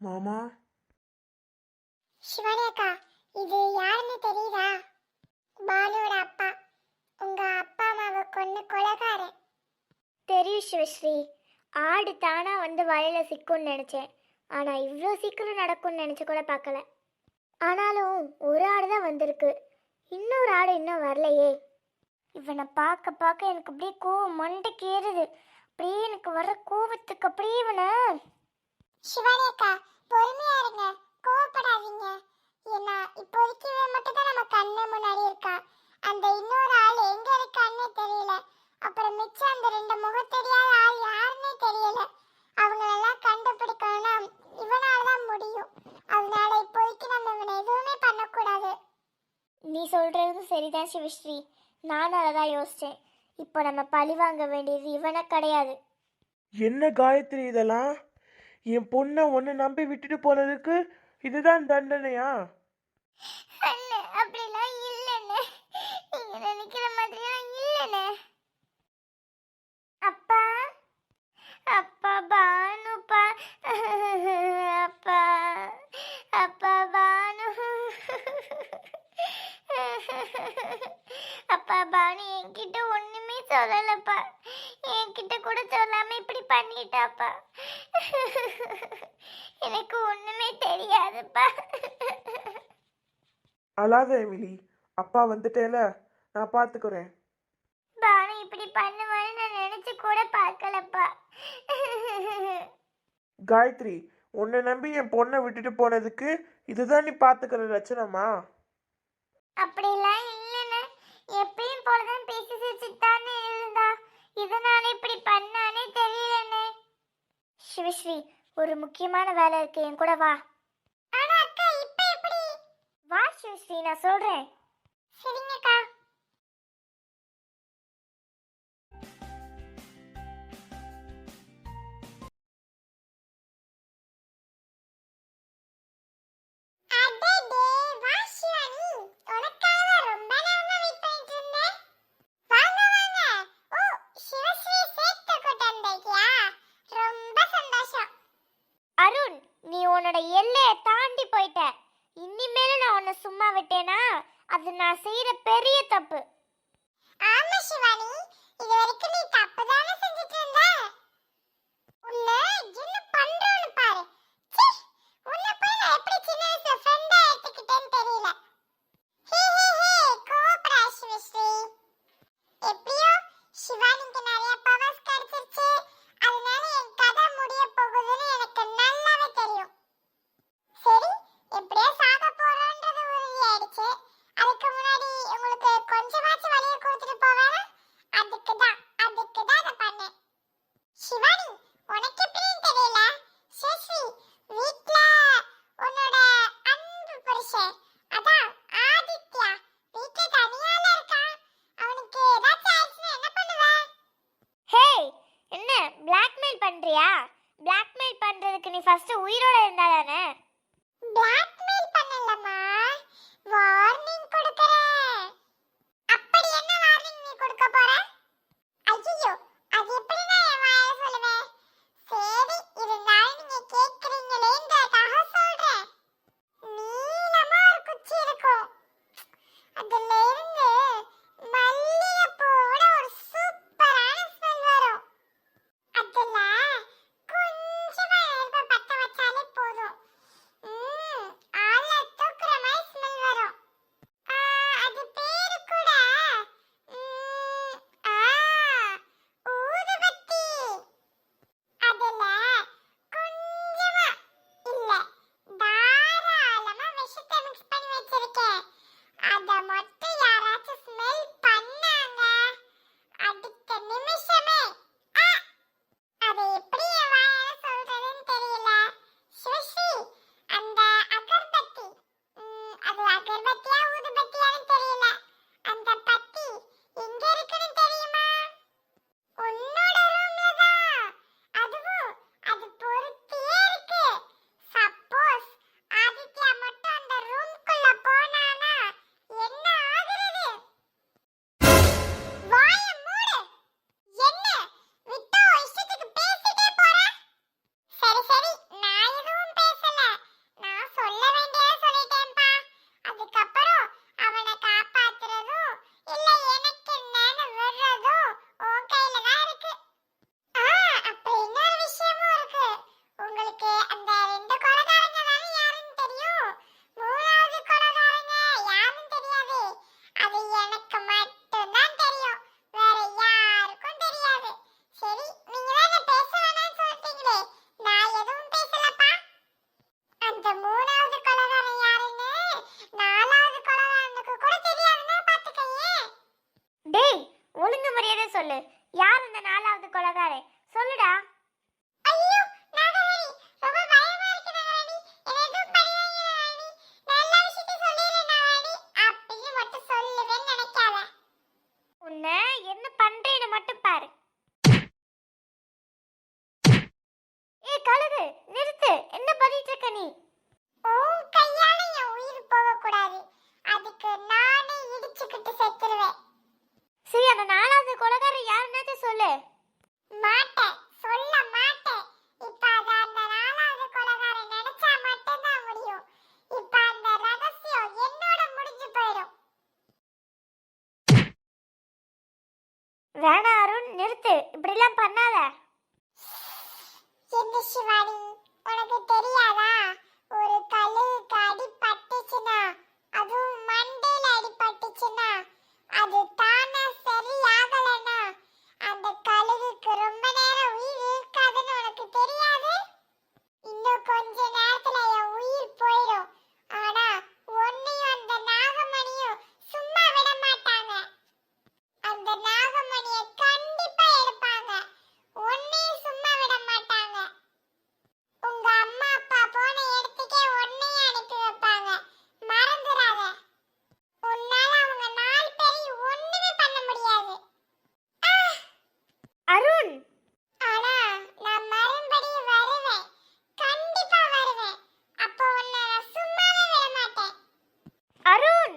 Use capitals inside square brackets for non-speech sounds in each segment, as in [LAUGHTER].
மாமா? சிவானி அக்கா இது யாருன்னு தெரியுதா? பாலுவோட அப்பா. உங்க அப்பா அம்மாவை கொன்ன கொலகாரன். தெரியும் சிவஸ்ரீ. ஆடு தானா வந்து வலையில சிக்கும்னு நினைச்சேன். ஆனா இவ்வளோ சீக்கிரம் நடக்கும்னு நினைச்சு கூட பார்க்கல. ஆனாலும் ஒரு ஆடு தான் வந்திருக்கு. இன்னொரு ஆடு இன்னும் வரலையே. இவனை பார்க்க பார்க்க எனக்கு அப்படியே கோவம் மண்டைக்கு ஏறுது. அப்படியே எனக்கு வர கோவத்துக்கு அப்படியே இவனை. சிவானி அக்கா பொறுமையா இருங்க. கோவப்படாதீங்க. ஏன்னா இப்போதைக்கு இவன் மட்டும் தான் நம்ம கண்ணு முன்னாடி இருக்கான் அந்த இன்னொரு ஆள் எங்க இருக்கான்னே தெரியல. அப்புறம் மிச்சம் அந்த ரெண்டு முகத்தெரியாத ஆள் யாருன்னே தெரியல. அவங்களெல்லாம் கண்டுபிடிக்கணும்னா இவனால தான் முடியும். அதனால இப்போதைக்கு நம்ம இவனை எதுவுமே பண்ணக்கூடாது. நீ சொல்றதும் சரிதான் சிவஸ்ரீ. நானும் அதை தான் யோசிச்சேன். இப்போ நம்ம பழி வாங்க வேண்டியது இவனை கிடையாது. என்ன காயத்ரி இதெல்லாம்? என் பொண்ணை ஒன்று நம்பி விட்டுட்டு போனதுக்கு இதுதான் தண்டனையா? அண்ணே அப்படிலாம் இல்லைண்ணே. நீங்க நினைக்கிற மாதிரிலாம் இல்லைண்ணே. அப்பா அப்பா பானுப்பா அப்பா அப்பா பானு. அப்பா பானு என்கிட்ட ஒண்ணுமே சொல்லலப்பா. என்கிட்ட கூட சொல்லாம இப்படி பண்ணிட்டாப்பா. [LAUGHS] எனக்கு ஒண்ணுமே தெரியாதுப்பா. அழாத எமிலி. அப்பா வந்துட்டேல. நான் பார்த்துக்கிறேன் பானு இப்படி பண்ணுவான்னு நான் நினைச்சு கூட பார்க்கலப்பா. காயத்ரி உன்னை நம்பி என் பொண்ணை விட்டுட்டு போனதுக்கு இதுதான் நீ பார்த்துக்கிற லட்சணமா? அப்படிலாம் சிவஸ்ரீ ஒரு முக்கியமான வேலை இருக்கு. என் கூட வா. ஆனா அக்கா இப்ப எப்படி? வா சிவஸ்ரீ நான் சொல்றேன். சரிங்கக்கா என்னோட எல்லையை தாண்டி போயிட்ட இனிமேல நான் உன்னை சும்மா விட்டேனா? அது நான் செய்யற பெரிய தப்பு. ஆமா சிவானி. இது வரைக்கும் நீ உயிரோட வேணா அருண் நிறுத்து. இப்படிலாம் பண்ணாத. என்ன சிவானி? உனக்கு தெரியாதா? ஒரு கழுகுக்கு அடி பட்டுச்சுன்னா அதுவும் மண்டையில அடி பட்டுச்சுன்னா அது தானா சரியாகலனா அந்த கழுகுக்கு ரொம்ப நேரம் உயிர் இருக்காதுன்னு உனக்கு தெரியாது இன்னும் கொஞ்ச நேரத்துல என் உயிர் போயிடும் ஆனா உன்னையும் அந்த நாகமணியும் சும்மா விட மாட்டாங்க அந்த நாகமணியை கண்டிப்பா எடுப்பாங்க உன்னையும் சும்மா விட மாட்டாங்க உங்க அம்மா அப்பா போன இடத்துக்கே உன்னையும் அனுப்பி வைப்பாங்க மறந்துடாத உன்னால அவங்க நாலு பேரையும் ஒண்ணுமே பண்ண முடியாது ஆ! அருண் ஆனா நான் மறுபடியும் வருவேன். கண்டிப்பா வருவேன். அப்போ உன்னை நான் சும்மாவே விட மாட்டேன் அருண்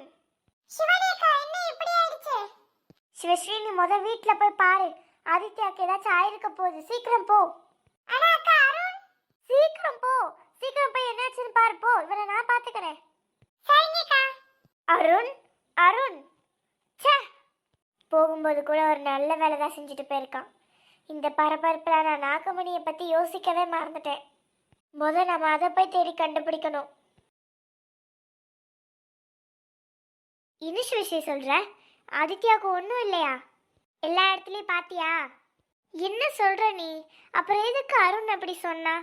சிவனேக்கா என்ன இப்படி ஆயிடுச்சு? சிவஸ்ரீ நீ முத வீட்ல போய் பாரு. ஆதித்யாக்கு ஏதாச்சும் ஆயிருக்க போகுது. சீக்கிரம் போ. அட அக்கா அருண்! சீக்கிரம் போ. சீக்கிரம் போய் என்னாச்சுன்னு பாரு போ. இவரை நான் பாத்துக்கிறேன். சரிங்கக்கா அருண்! அருண்! ச்சே! போகும்போது கூட ஒரு நல்ல வேலை தான் செஞ்சுட்டு போயிருக்கான். இந்த பரபரப்பில் நான் நாகமணியை பற்றி யோசிக்கவே மறந்துட்டேன். முத நம்ம அதை போய் தேடி கண்டுபிடிக்கணும். இனிஷ் விஷயம் சொல்கிற ஆதித்யாவுக்கு ஒன்றும் இல்லையா? எல்லா இடத்துலையும் பாத்தியா? என்ன சொல்கிற நீ? அப்புறம் எதுக்கு அருண் அப்படி சொன்னா?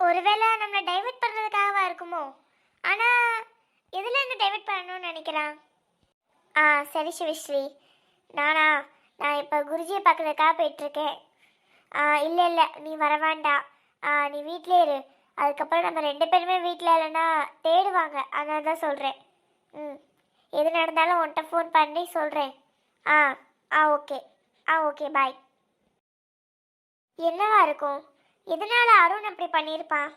ஒருவேளை நம்மளை டைவர்ட் பண்ணுறதுக்காகவா இருக்குமோ? ஆனால் எதில் இருந்து டைவர்ட் பண்ணணும்னு நினைக்கிறான்? ஆ சரி சிவஸ்ரீ நானா? நான் இப்போ குருஜியை பார்க்கறதுக்காக போயிட்டுருக்கேன். இல்லை இல்லை நீ வர வேண்டாம் நீ வீட்டிலே இரு. அதுக்கப்புறம் நம்ம ரெண்டு பேருமே வீட்டில் இல்லைன்னா தேடுவாங்க. அதனால தான் சொல்கிறேன் ம். எது நடந்தாலும் உன்கிட்ட ஃபோன் பண்ணி சொல்கிறேன் ஆ ஆ ஓகே. ஆ ஓகே பாய் என்னவா இருக்கும்? எதனால அருண் அப்படி பண்ணியிருப்பான்?